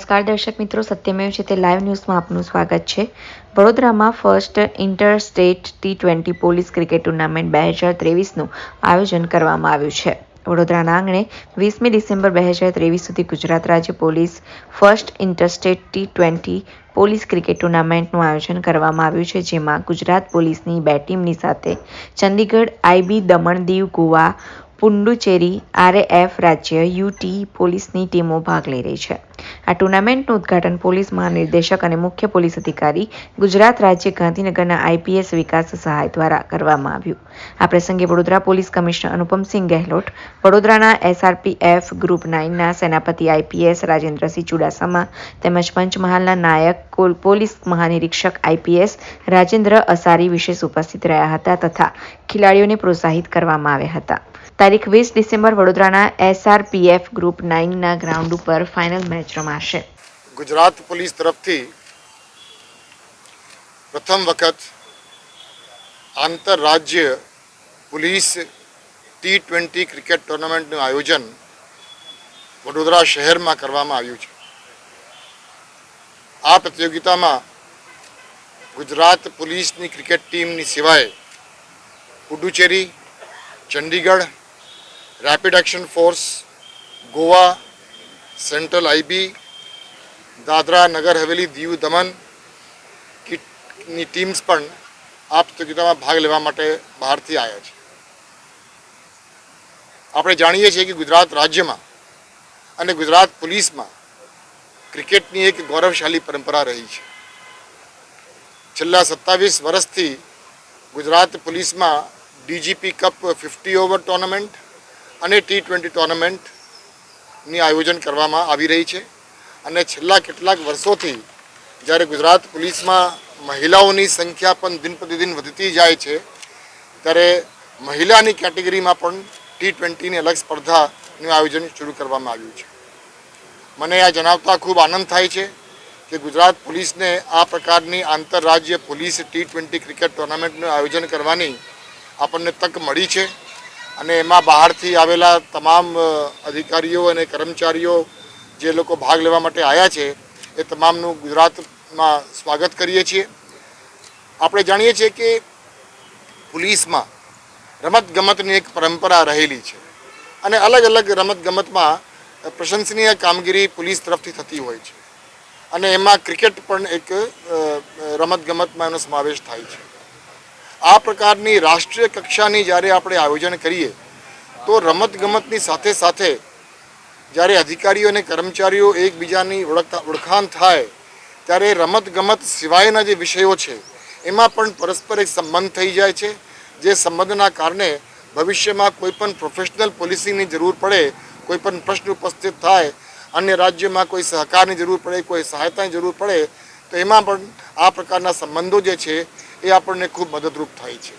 નમસ્કાર દર્શક મિત્રો, સત્યમેવ છે તે લાઈવ ન્યૂઝમાં આપનું સ્વાગત છે. વડોદરામાં first inter state T twenty police cricket tournament બે હજાર ત્રેવીસનું આયોજન કરવામાં આવ્યું છે. વડોદરાના આંગણે વીસમી ડિસેમ્બર બે હજાર ત્રેવીસ સુધી ગુજરાત રાજ્ય police first interstate T twenty police cricket ટુર્નામેન્ટનું આયોજન કરવામાં આવ્યું છે, જેમાં ગુજરાત પોલીસની બે ટીમની સાથે ચંદીગઢ આઈબી દમણ દીવ ગોવા પુડુચેરી આરએએફ રાજ્ય યુટી પોલીસની ટીમો ભાગ લઈ રહી છે. આ ટુર્નામેન્ટનું ઉદ્ઘાટન પોલીસ મહાનિર્દેશક અને મુખ્ય પોલીસ અધિકારી ગુજરાત રાજ્ય ગાંધીનગરના આઈપીએસ વિકાસ સહાય દ્વારા કરવામાં આવ્યું. આ પ્રસંગે વડોદરા પોલીસ કમિશનર અનુપમસિંહ ગેહલોત, વડોદરાના એસઆરપીએફ ગ્રુપ નાઇનના સેનાપતિ આઈપીએસ રાજેન્દ્રસિંહ ચુડાસમા તેમજ પંચમહાલના નાયક પોલીસ મહાનિરીક્ષક આઈપીએસ રાજેન્દ્ર અસારી વિશેષ ઉપસ્થિત રહ્યા હતા તથા ખેલાડીઓને પ્રોત્સાહિત કરવામાં આવ્યા હતા. તારીખ વીસ ડિસેમ્બર વડોદરાના એસઆરપીએફ ગ્રુપ નાઇનના ગ્રાઉન્ડ ઉપર ફાઇનલ મેચ રમાશે. ગુજરાત પોલીસ તરફથી પ્રથમ વખત આંતરરાજ્ય પોલીસ ટી ટ્વેન્ટી ક્રિકેટ ટુર્નામેન્ટનું આયોજન વડોદરા શહેરમાં કરવામાં આવ્યું છે. આ પ્રતિયોગિતામાં ગુજરાત પોલીસની ક્રિકેટ ટીમની સિવાય Puducherry, Chandigarh rapid action force Goa central IB Dadra Nagar Haveli Diu દમનની teams પણ આ પ્રતિયોગિતામાં ભાગ લેવા માટે બહારથી આવ્યા છે. આપણે જાણીએ છીએ કે ગુજરાત રાજ્યમાં અને ગુજરાત પોલીસમાં ક્રિકેટની એક ગૌરવશાળી પરંપરા રહી છે. છેલ્લા સત્તાવીસ વર્ષથી ગુજરાત પોલીસમાં DGP cup fifty over tournament અને ટી ટ્વેન્ટી ટુર્નામેન્ટની આયોજન કરવામાં આવી રહી છે. અને છેલ્લા કેટલાક વર્ષોથી જ્યારે ગુજરાત પોલીસમાં મહિલાઓની સંખ્યા પણ દિન પ્રતિદિન વધતી જાય છે, ત્યારે મહિલાની કેટેગરીમાં પણ ટી ટ્વેન્ટીની અલગ સ્પર્ધાનું આયોજન શરૂ કરવામાં આવ્યું છે. મને આ જણાવતા ખૂબ આનંદ થાય છે કે ગુજરાત પોલીસને આ પ્રકારની આંતરરાજ્ય પોલીસ ટી ટ્વેન્ટી ક્રિકેટ ટુર્નામેન્ટનું આયોજન કરવાની આપણને તક મળી છે. અને એમાં બહારથી આવેલા તમામ અધિકારીઓ અને કર્મચારીઓ જે લોકો ભાગ લેવા માટે આવ્યા છે, એ તમામનું ગુજરાતમાં સ્વાગત કરીએ છીએ. આપણે જાણીએ છીએ કે પોલીસમાં રમતગમતની એક પરંપરા રહેલી છે અને અલગ અલગ રમતગમતમાં પ્રશંસનીય કામગીરી પોલીસ તરફથી થતી હોય છે અને એમાં ક્રિકેટ પણ એક રમતગમતમાં એનો સમાવેશ થાય છે. આ પ્રકારની રાષ્ટ્રીય કક્ષાની જ્યારે આપણે આયોજન કરીએ, તો રમતગમતની સાથે સાથે જ્યારે અધિકારીઓ અને કર્મચારીઓ એકબીજાની ઓળખતા, ઓળખાણ થાય, ત્યારે રમતગમત સિવાયના જે વિષયો છે, એમાં પણ પરસ્પર એક સંબંધ થઈ જાય છે, જે સંબંધના કારણે ભવિષ્યમાં કોઈ પણ પ્રોફેશનલ પોલિસીની જરૂર પડે, કોઈ પણ પ્રશ્ન ઉપસ્થિત થાય, અન્ય રાજ્યમાં કોઈ સહકારની જરૂર પડે, કોઈ સહાયતાની જરૂર પડે, તો એમાં પણ આ પ્રકારના સંબંધો જે છે એ આપણને ખૂબ મદદરૂપ થાય છે.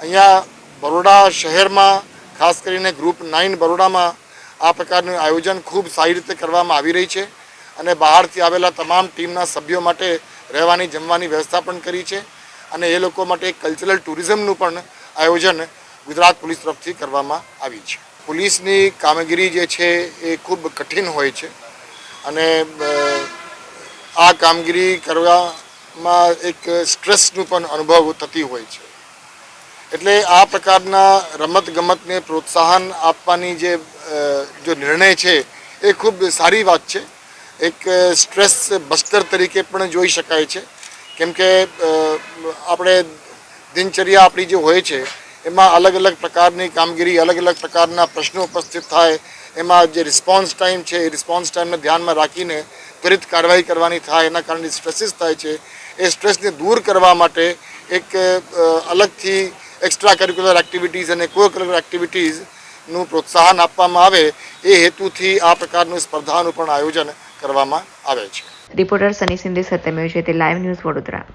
અહીંયા બરોડા શહેરમાં, ખાસ કરીને ગ્રુપ નાઇન બરોડામાં આ પ્રકારનું આયોજન ખૂબ સારી રીતે કરવામાં આવી રહી છે અને બહારથી આવેલા તમામ ટીમના સભ્યો માટે રહેવાની, જમવાની વ્યવસ્થા પણ કરી છે અને એ લોકો માટે કલ્ચરલ ટુરિઝમનું પણ આયોજન ગુજરાત પોલીસ તરફથી કરવામાં આવી છે. પોલીસની કામગીરી જે છે એ ખૂબ કઠિન હોય છે અને આ કામગીરી કરવામાં એક સ્ટ્રેસનું પણ અનુભવ થતી હોય છે. એટલે આ પ્રકારના રમત ગમતને પ્રોત્સાહન આપવાની જે જો નિર્ણય છે, એ ખૂબ સારી વાત છે. એક સ્ટ્રેસ બસ્તર તરીકે પણ જોઈ શકાય છે. કેમ કે આપણે દિનચર્યા આપણી જે હોય છે, એમાં અલગ અલગ પ્રકારની કામગીરી, અલગ અલગ પ્રકારના પ્રશ્નો ઉપસ્થિત થાય, એમાં જે રિસ્પોન્સ ટાઈમ છે, એ રિસ્પોન્સ ટાઈમને ધ્યાનમાં રાખીને ત્વરિત કાર્યવાહી કરવાની થાય, એના કારણે સ્ટ્રેસીસ થાય છે. એ સ્ટ્રેસને દૂર કરવા માટે એક અલગથી એક્સ્ટ્રા કરિક્યુલર એક્ટિવિટીઝ અને કો કરિક્યુલર એક્ટિવિટીઝનું પ્રોત્સાહન આપવામાં આવે, એ હેતુથી આ પ્રકારનું સ્પર્ધાનું પણ આયોજન કરવામાં આવે છે. રિપોર્ટર સની સિડે સાથે મળ્યું છે તે લાઈવ ન્યૂઝ વડોદરા.